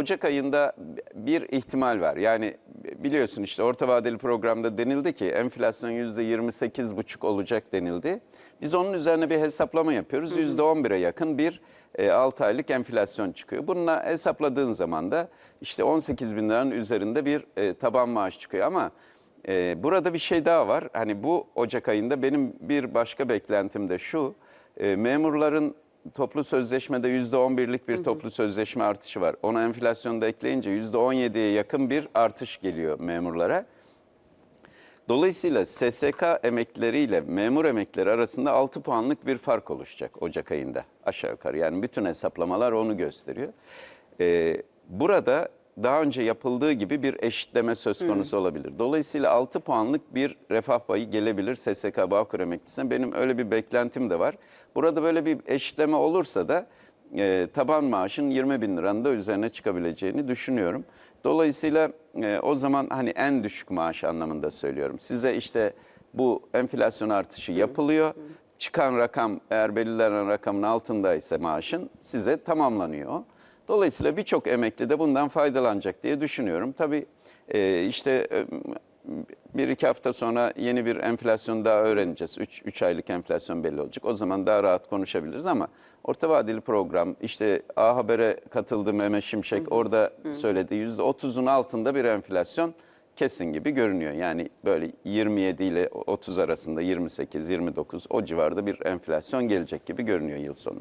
Ocak ayında bir ihtimal var. Yani biliyorsun işte orta vadeli programda denildi ki enflasyon %28,5 olacak denildi. Biz onun üzerine bir hesaplama yapıyoruz. %11'e yakın bir 6 aylık enflasyon çıkıyor. Bununla hesapladığın zaman da işte 18 bin liranın üzerinde bir e, taban maaş çıkıyor. Ama e, burada bir şey daha var. Hani bu Ocak ayında benim bir başka beklentim de şu. e, memurların toplu sözleşmede %11'lik bir toplu sözleşme artışı var. Ona enflasyonda ekleyince %17'ye yakın bir artış geliyor memurlara. Dolayısıyla SSK emeklileriyle memur emeklileri arasında 6 puanlık bir fark oluşacak Ocak ayında aşağı yukarı. Yani bütün hesaplamalar onu gösteriyor. Ee, burada daha önce yapıldığı gibi bir eşitleme söz konusu olabilir. Dolayısıyla 6 puanlık bir refah payı gelebilir SSK Bağkur emeklisine. Benim öyle bir beklentim de var. Burada böyle bir eşitleme olursa da e, taban maaşın 20 bin liranın da üzerine çıkabileceğini düşünüyorum. Dolayısıyla e, o zaman hani en düşük maaş anlamında söylüyorum. Size işte bu enflasyon artışı yapılıyor. Çıkan rakam eğer belirlenen rakamın altındaysa maaşın size tamamlanıyor. Dolayısıyla birçok emekli de bundan faydalanacak diye düşünüyorum. Tabii e, işte e, bir iki hafta sonra yeni bir enflasyon daha öğreneceğiz. 3 aylık enflasyon belli olacak. O zaman daha rahat konuşabiliriz ama orta vadeli program işte A Haber'e katıldı Mehmet Şimşek orada söyledi %30'un altında bir enflasyon kesin gibi görünüyor. Yani böyle 27 ile 30 arasında 28, 29 o civarda bir enflasyon gelecek gibi görünüyor yıl sonunda.